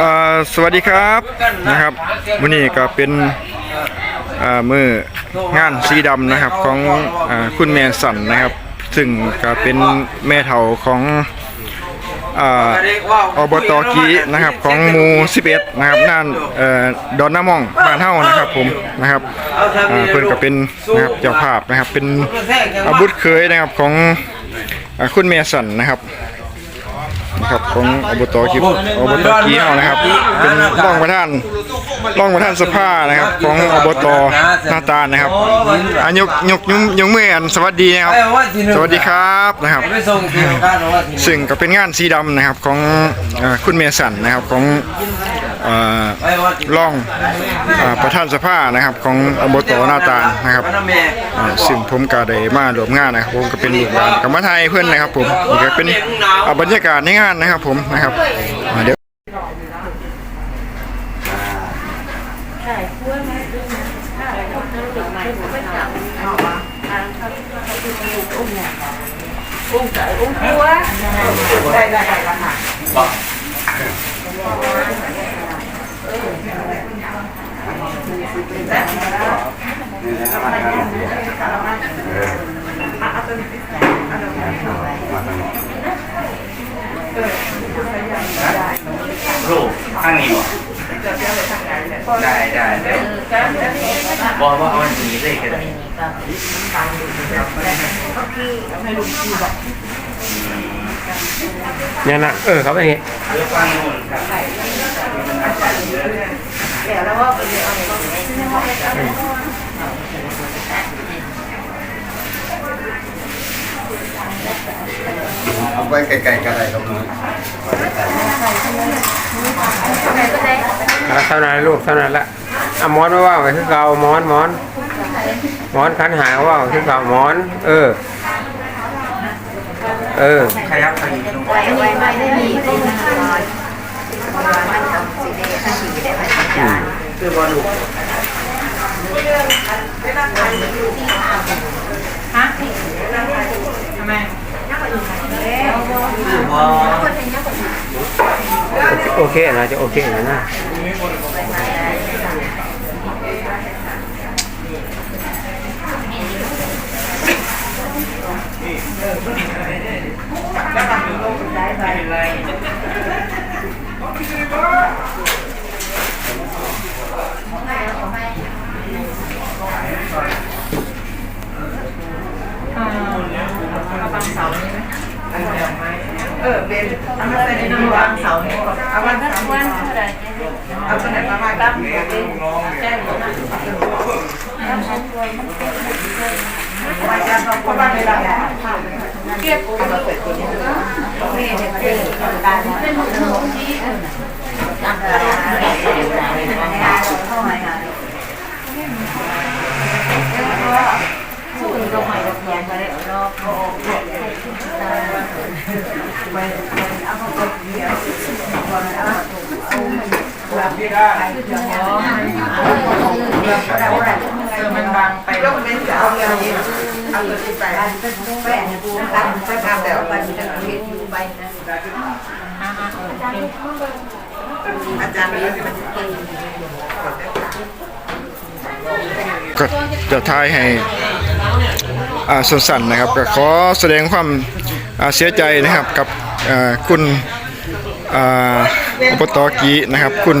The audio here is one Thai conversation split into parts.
พ่าสวัสดีครับนะครับวันนี้ก็เป็นอ่อมืองานสีดำนะครับของอ่อคุณแม่สันนะครับ ซึ่งก็เป็นแม่เฒ่าของอ่ออบตกีนะครับของหมู่11นะครับน่านเอ่อดอนน้ามองบ้านเฮานะครับผมนะครับอ่าเพิ่นก็เป็นนะครับเจ้าภาพนะครับเป็นอาบุตรเคยนะครับของ อ่าคุณแม่สันนะครับนะครับของอบตกีอบตกีเฮานะครับ เป็นรองประธานรองประธานสภานะครับ ของอบตนาตาลนะครับอายกยกยกยกมืออันสวัสดีนะครับ สวัสดีครับนะครับ ซึ่งก็เป็นงานสีดำนะครับของคุณเมสันนะครับของ ล่องประธานสภานะครับของอบตหน้าตานะครับซึ่งผมกาได้มาร่วมงานนะครับ ผมก็เป็นลูกหลานกับมาไทยเพื่อนนะครับ ผมก็เป็นบรรยากาศในงานนะครับ ผมนะครับเดี๋ยวอุ้งใสอุ้งตัวได้ได้ได้ค่ะ รูปข้างนี้บ่ได้ได้เดี๋ยวบอกว่าเอาอันนี้เลยก็ได้เนี่ยนะเออเขาเป็นอย่างงี้เดี๋ยวฟัง เอาไว้ไกลๆกันเลยครับมึงอะเท่านั้นลูกเท่านั้นละอะหมอนไม่ว่าไปคือเก่าหมอนหมอนหมอนคันหาว่าไปคือเก่าหมอน เออ เออขยับไปอีกนู่นไว้ไว้ไม่ได้มีเป็นนอนมันต้องสีแดงถ้าสีแดง คือบอลูฮะทำไมโอเคนะจะโอเคนะนะเออเบนเอามาใส่ในน้ำวางเสาเนี่ยก่อนเอาวันเสาร์เอาตัวไหนมาบ้างตั้งแจ้งนะวางยาเขาเพราะว่าเวลาเก็บเอามาใส่ตัวนี้ไม่ได้เป็นการเป็นหมดทั้งหมดที่ต่างกันเข้ามาสู้ก็ไม่ดอกยางก็ได้รอบโอ้เอาเขาไปเดียวเอา มันบางไปก็เป็นจะเอาอย่างนี้เอาตัวที่ใส่แป้งปูตั้งไปทำแล้วมันจะเห็นอยู่ใบนะ อาจารย์มีก็จะทายให้อ่าสั้นๆนะครับก็ขอแสดงความเสียใจนะครับกับคุณอ่าอกีนะครับ คุณ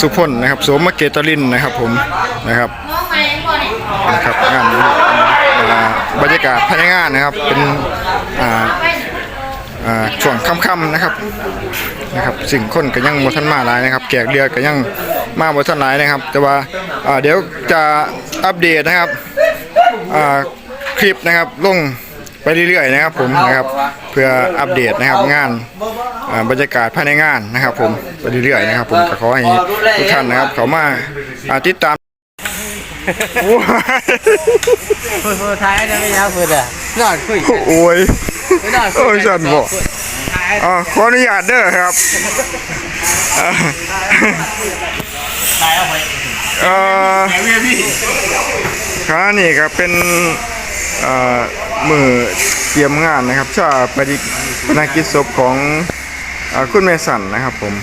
สุพลนะครับโสมเกตลินนะครับผมนะครับนะครับงานบรรยากาศภายในงานนะครับเป็น ช่วงค่ำๆนะครับนะครับสิ่งคนก็ยังบ่ทันมาหลายนะครับแขกเรือก็ยังมาบ่ทันหลายนะครับ แต่ว่าอ่าเดี๋ยวจะอัปเดตนะครับอ่าคลิปนะครับลงไปเรื่อยๆนะครับผมนะครับเพื่ออัปเดตนะครับงานอ่าบรรยากาศภายในงานนะครับผมไปเรื่อยๆนะครับผมก็ขอให้ทุกท่านนะครับเขามาอ่าติดตามโอ้ยพูดพูดท้ายนะไม่ยาวพูดอะนอนคุยโอ้ย โอ้ยฉันบอกอ่าขออนุญาตเด้อครับอ่าเอ่อขานี่ก็เป็นเอ่อมือเตรียมงานนะครับชาปฏิปนากิจศพของอ่าคุณแม่สันนะครับผม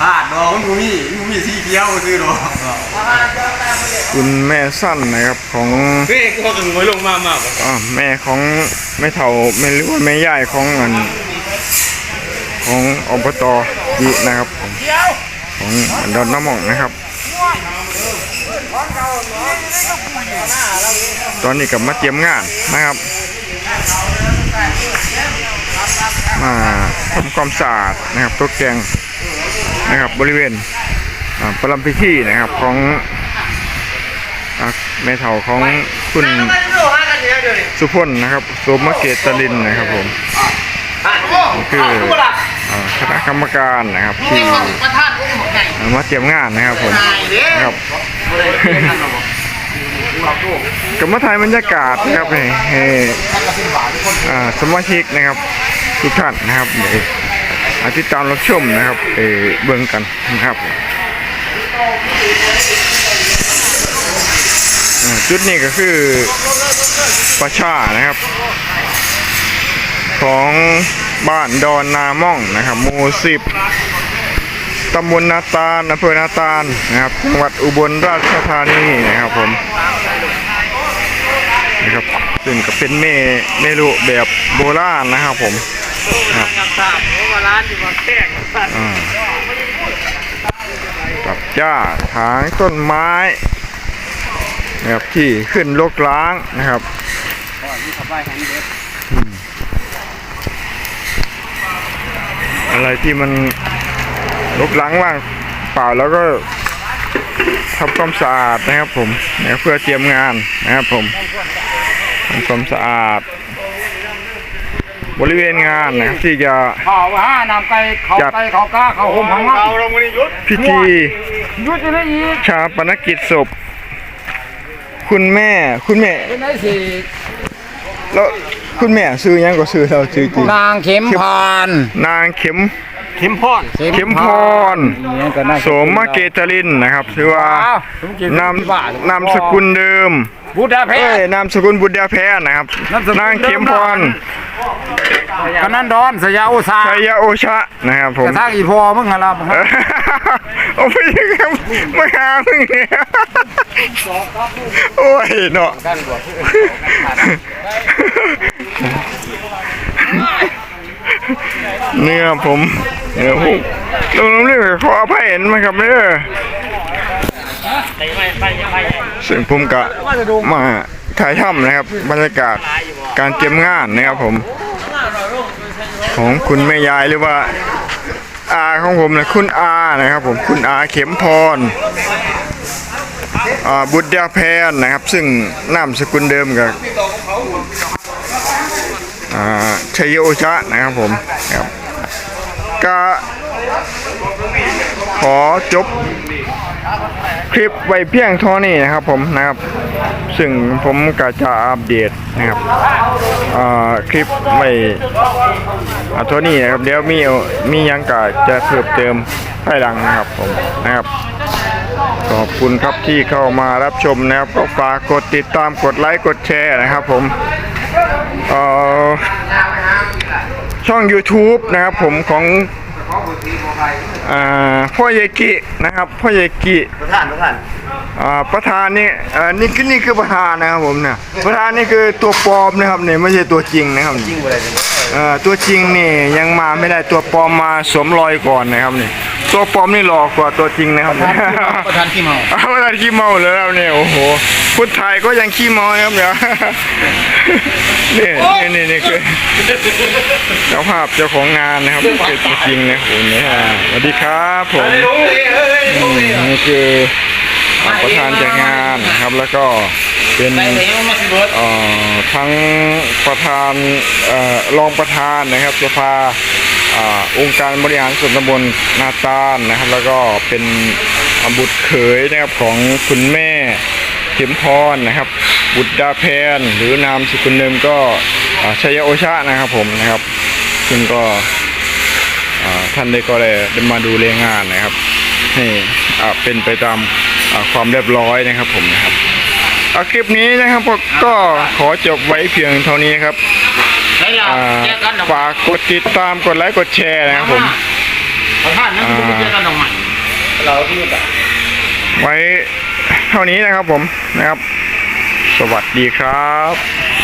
พลาดดอกมันกูมีกูมีสีเขียวซื้อดอก คุณแม่สั้นนะครับของเฮ้ยกูถึงไม่ลงมามากอ่าแม่ของแม่เฒ่าไม่รู้ว่าแม่ย่ายของอันของอบตดีนะครับผมของดอนน้ำหม่องนะครับ ตอนนี้กับมาเตรียมงานนะครับมาทำความสะอาดนะครับตกแต่งนะครับบริเวณอ่าประลำพิธีนะครับของอ่า แม่เฒ่าของคุณสุพลนะครับโสมเกตลินนะครับผมนี่คืออ่าคณะกรรมการนะครับที่อ่ามาเตรียมงานนะครับผมนะครับกับมาถ่ายบรรยากาศนะครับให้ให้อ่าสมาชิกนะครับทุกท่านนะครับเดี๋ยวอาติดตามรับชมนะครับเออเบิ่งกันนะครับอ่า จุดนี้ก็คือประชานะครับ ของบ้านดอนนาม่องนะครับหมู่สิบตำบลนาตาลอำเภอนาตาลนะครับจังหวัดอุบลราชธานีนะครับผมนะครับซึ่งก็เป็นเมเมลูแบบโบราณนะครับผมครับอ่ากับหญ้าถางต้นไม้ นะครับที่ขึ้นลกล้างนะครับอืมอะไรที่มันลกล้างว่างเปล่าแล้วก็ทำความสะอาดนะครับผมนะครับเพื่อเตรียมงานนะครับผมทำความสะอาด บริเวณงานนะครับที่จะข่าวว่านำไก่เขาจัดไก่เขากล้าเขาห่มของเราลงมาในยุทธพิธียุทธจะได้อีกชาปนกิจศพ คุณแม่ คุณแม่ เป็นไงสิแล้วคุณแม่ซื้อหยังก็ซื้อเราซื้อจริงนางเข็มพานนางเข็มเข็มพอนเข็มพรโสมเกตลินนะครับถือว่านามนามสกุลเดิมบูดาเพเอ้ยนามสกุลบุตรดาแพรนะครับนามสกุลนางเข็มพร กนันดอนสยาอุตสาชัยโอชะนะครับผม กระทั่งอีพอมึงอะไรมึงเออโอ้ยครับมาหามึงเนี่ยโอ้ยเนาะเนื้อผมเนื้อผมลงน้ำเลือดขออภัยเห็นไหมครับเนื้อซึ่งผมกะมา ถ่ายทำนะครับ บรรยากาศการเตรียมงานนะครับผม ของคุณแม่ยายหรือว่าอาของผมนะคุณอานะครับ ผมคุณอาเข็มพรบุตรยาแพนนะครับ ซึ่งนามสกุลเดิมกับอ่าชัยโอชะนะครับผมครับก็ ขอจบคลิปไว้เพียงเท่านี้นะครับผมนะครับ ซึ่งผมก็จะอัปเดตนะครับคลิปไว้อ่านี้นะครับเดี๋ยวมีมียังกะจะเพิ่มเติมภายหลังนะครับผมนะครับขอบคุณครับที่เข้ามารับชมนะครับ ก็ฝากกดติดตามกดไลค์กดแชร์นะครับผมช่อง YouTube นะครับผมของ อ่าพ่อเยกินะครับพ่อเยกิประธานประธานอ่าประธานนี่เอ่อนี่คือนี่คือประธานนะครับผมเนี่ยประธานนี่คือตัวปลอมนะครับเนี่ยไม่ใช่ตัวจริงนะครับจริงบ่ได้จังเอ่อตัวจริงนี่ยังมาไม่ได้ตัวปลอมมาสวมรอยก่อนนะครับนี่ตัวปลอมนี่หลอกกว่าตัวจริงนะครับประธานขี้เมาเอาประธานขี้เมาเลยครับเนี่ยโอ้โห คนไทยก็ยังขี้เมาครับเนี่ยนี่นี่นี่นี่คือเจ้าภาพเจ้าของงานนะครับคือตัวจริงนะโอ้โหเนี่ยสวัสดีครับผมอืมนี่คือประธานจัดงานนะครับแล้วก็เป็นเอ่อทั้งประธานเอ่อรองประธานนะครับสภาอ่าองค์การบริหารส่วนตำบลนาตาลนะครับ แล้วก็เป็นบุตรเขยนะครับของคุณแม่ เข็มพรนะครับ บุตรดาแพน หรือนามสกุลเดิมก็ชัยโอชานะครับผมนะครับ ซึ่งก็ท่านได้ก็เลยมาดูแลงานนะครับให้เป็นไปตามความเรียบร้อยนะครับผมนะครับคลิปนี้นะครับก็ขอจบไว้เพียงเท่านี้ครับฝากกดติดตามกดไลค์กดแชร์นะครับผมไว้ เท่านี้นะครับผมนะครับ สวัสดีครับ